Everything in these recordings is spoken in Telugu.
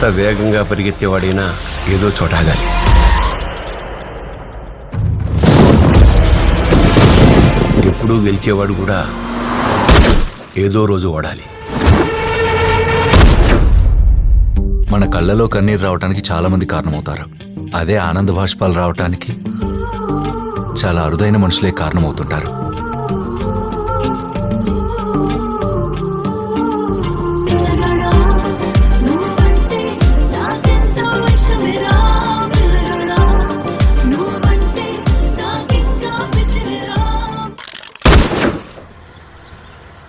ఎంత వేగంగా పరిగెత్తేవాడైనా ఏదో చోటాగాలి. ఎప్పుడూ గెలిచేవాడు కూడా ఏదో రోజు ఓడాలి. మన కళ్ళలో కన్నీరు రావడానికి చాలామంది కారణమవుతారు. అదే ఆనంద భాష్పాలు రావటానికి చాలా అరుదైన మనుషులే కారణమవుతుంటారు.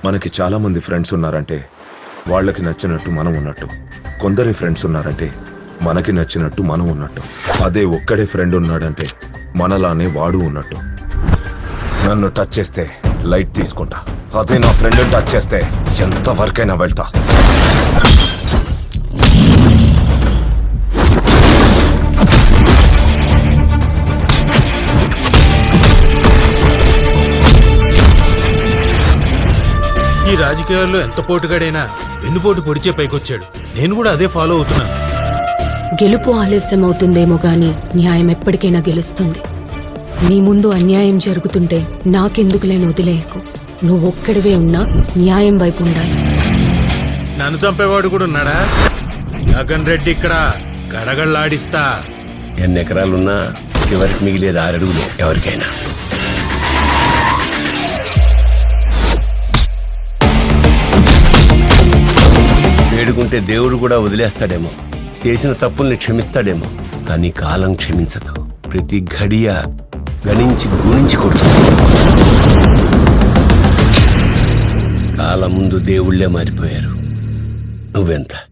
మనకి చాలా మంది ఫ్రెండ్స్ ఉన్నారంటే వాళ్ళకి నచ్చినట్టు మనం ఉన్నట్టు. కొందరి ఫ్రెండ్స్ ఉన్నారంటే మనకి నచ్చినట్టు మనం ఉన్నట్టు. అదే ఒక్కడే ఫ్రెండ్ ఉన్నాడంటే మనలానే వాడు ఉన్నట్టు. నన్ను టచ్ చేస్తే లైట్ తీసుకుంటా. అదే నా ఫ్రెండ్ టచ్ చేస్తే ఎంతవరకైనా వెళ్తా. ఈ రాజకీయాల్లో ఎంత పోటుగాడైనా వెన్నుపోటు పొడిచే పైకొచ్చాడు. నేను కూడా అదే ఫాలో అవుతున్నాను గెలుపు ఆలస్యం అవుతుందేమో గాని న్యాయం ఎప్పటికైనా గెలుస్తుంది. నీ ముందు అన్యాయం జరుగుతుంటే నాకెందుకులేని వదిలేయకు నువ్వు ఒక్కడివే ఉన్నా న్యాయం వైపు ఉండాలి. నన్ను చంపేవాడు కూడా ఉన్నాడా? జగన్ రెడ్డి ఇక్కడ గడగళ్ళాడిస్తా ఎన్ని ఎకరాలున్నా చివరికి మిగిలేది ఆరడుగులే ఎవరికైనా. వేడుకుంటే దేవుడు కూడా వదిలేస్తాడేమో. చేసిన తప్పుల్ని క్షమిస్తాడేమో. కానీ కాలం క్షమించదు. ప్రతి ఘడియ గణించి గుణించి కొడుతుంది. కాలం ముందు దేవుళ్ళే మారిపోయారు. నువ్వెంత?